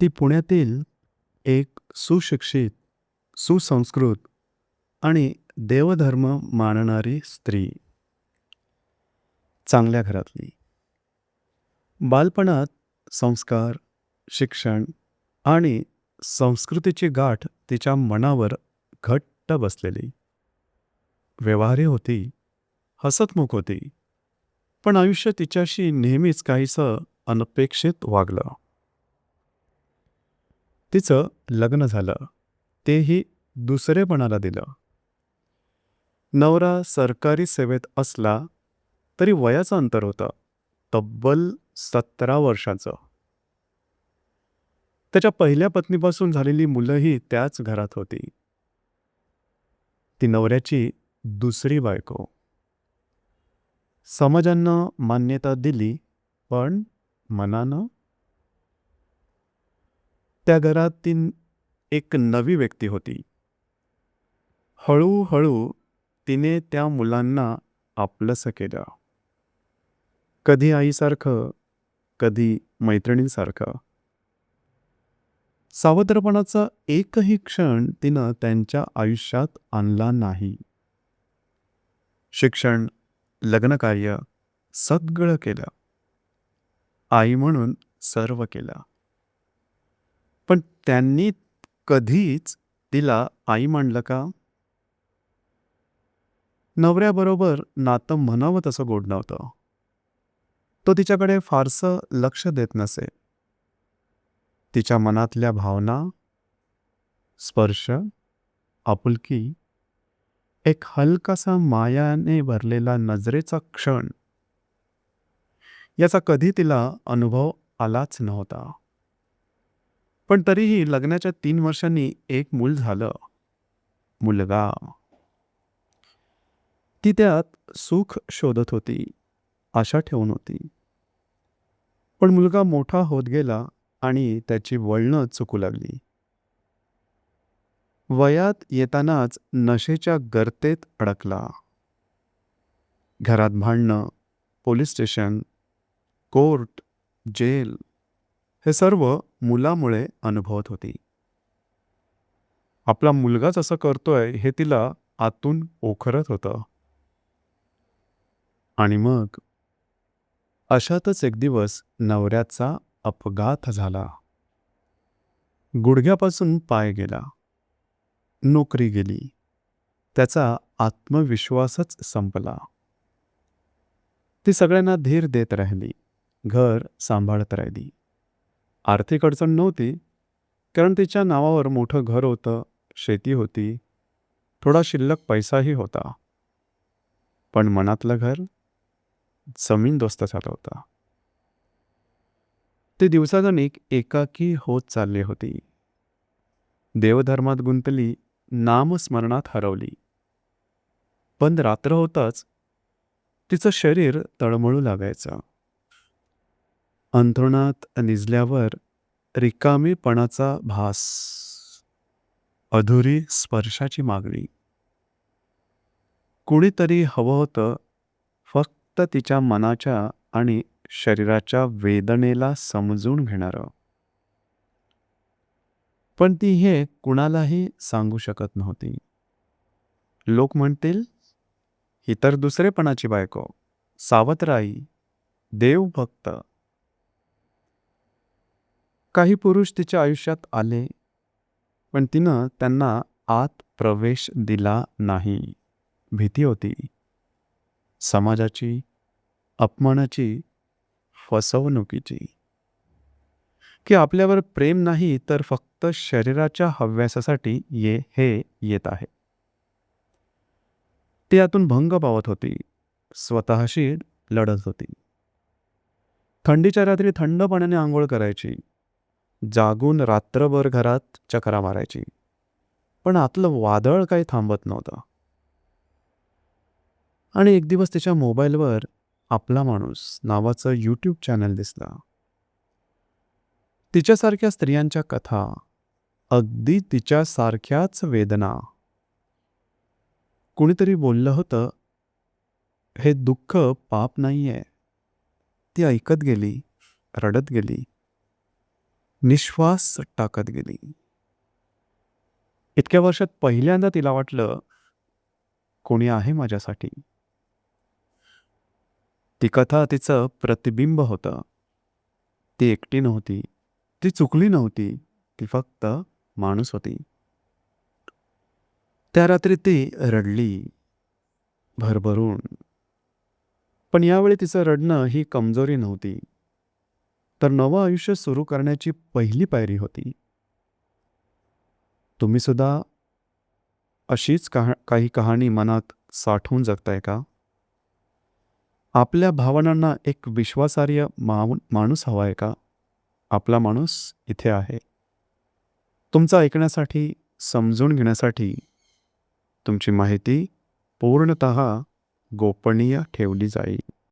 ती पुण्यातील एक सुशिक्षित सुसंस्कृत आणि देवधर्म मानणारी स्त्री. चांगल्या घरातली. बालपणात संस्कार शिक्षण आणि संस्कृतीची गाठ तिच्या मनावर घट्ट बसलेली. व्यवहारी होती हसतमुख होती पण आयुष्य तिच्याशी नेहमीच काहीसं अनपेक्षित वागलं. तिचं लग्न झालं. तेही दुसरेपणाला दिलं. नवरा सरकारी सेवेत असला तरी वयाचं अंतर होतं. तब्बल सतरा वर्षाचं. त्याच्या पहिल्या पत्नीपासून झालेली मुलंही त्याच घरात होती. ती नवऱ्याची दुसरी बायको. समाजांना मान्यता दिली पण मनानं त्या घरात ती एक नवी व्यक्ती होती. हळूहळू तिने त्या मुलांना आपलंसं केलं. कधी आईसारखं कधी मैत्रिणींसारखं. सावत्रपणाचा एकही क्षण तिनं त्यांच्या आयुष्यात आणला नाही. शिक्षण लग्नकार्य सगळं केलं. आई म्हणून सर्व केलं. पण त्यांनी कधीच तिला आई मांडलं का? नवऱ्याबरोबर नातं म्हणावं तसं गोड नव्हतं. तो तिच्याकडे फारसं लक्ष देत नसे. तिच्या मनातल्या भावना स्पर्श आपुलकी एक हलकासा मायाने भरलेला नजरेचा क्षण याचा कधी तिला अनुभव आलाच नव्हता. पण तरीही लग्नाच्या तीन वर्षांनी एक मूल झालं. मुलगा. ती त्यात सुख शोधत होती आशा ठेवून होती. पण मुलगा मोठा होत गेला आणि त्याची वळणं चुकू लागली. वयात येतानाच नशेच्या गर्तेत अडकला. घरात भांडणं पोलीस स्टेशन कोर्ट जेल हे सर्व मुलामुळे अनुभवत होती. आपला मुलगाच असं करतोय हे तिला आतून ओखरत होतं. आणि मग अशातच एक दिवस नवऱ्याचा अपघात झाला. गुडघ्यापासून पाय गेला. नोकरी गेली. त्याचा आत्मविश्वासच संपला. ती सगळ्यांना धीर देत राहिली. घर सांभाळत राहिली. आर्थिक अडचण नव्हती कारण तिच्या नावावर मोठं घर होतं शेती होती थोडा शिल्लक पैसाही होता. पण मनातलं घर जमीन दोस्त झालं होतं. ती दिवसागणिक एकाकी होत चालली होती. देवधर्मात गुंतली नामस्मरणात हरवली. पण रात्र होताच तिचं शरीर तळमळू लागायचं. अंथरुणात निजल्यावर रिकामीपणाचा भास. अधुरी स्पर्शाची मागणी. कुणीतरी हवं होतं फक्त तिच्या मनाच्या आणि शरीराच्या वेदनेला समजून घेणारं. पण ती हे कुणालाही सांगू शकत नव्हती. लोक म्हणतील ही तर दुसरेपणाची बायको सावतराई देवभक्त. काही पुरुष तिच्या आयुष्यात आले पण तिनं त्यांना आत प्रवेश दिला नाही. भीती होती. समाजाची अपमानाची फसवणुकीची. की आपल्यावर प्रेम नाही तर फक्त शरीराच्या हव्यासासाठी ये हे येत आहे. ती यातून भंग पावत होती. स्वतःशी लढत होती. थंडीच्या रात्री थंड पाण्याने आंघोळ करायची. जागून रात्रभर घरात चकरा मारायची. पण आतलं वादळ काही थांबत नव्हतं. आणि एक दिवस तिच्या मोबाईलवर आपला माणूस नावाचं यूट्यूब चॅनल दिसला. तिच्यासारख्या स्त्रियांच्या कथा अगदी तिच्यासारख्याच वेदना. कुणीतरी बोललं होतं हे दुःख पाप नाहीये. ती ऐकत गेली रडत गेली. निश्वास टाकत गेली. इतक्या वर्षात पहिल्यांदा तिला वाटलं कोणी आहे माझ्यासाठी? ती कथा तिचं प्रतिबिंब होतं. ती एकटी नव्हती ती चुकली नव्हती ती फक्त माणूस होती. त्या रात्री ती रडली भरभरून. पण यावेळी तिचं रडणं ही कमजोरी नव्हती. तर नवं आयुष्य सुरू करण्याची पहिली पायरी होती. तुम्ही सुद्धा अशीच कहा काही कहाणी मनात साठवून जगताय का? आपल्या भावनांना एक विश्वासार्ह माव माणूस हवा आहे का? आपला माणूस इथे आहे. तुमचं ऐकण्यासाठी समजून घेण्यासाठी तुमची माहिती पूर्णत गोपनीय ठेवली जाईल.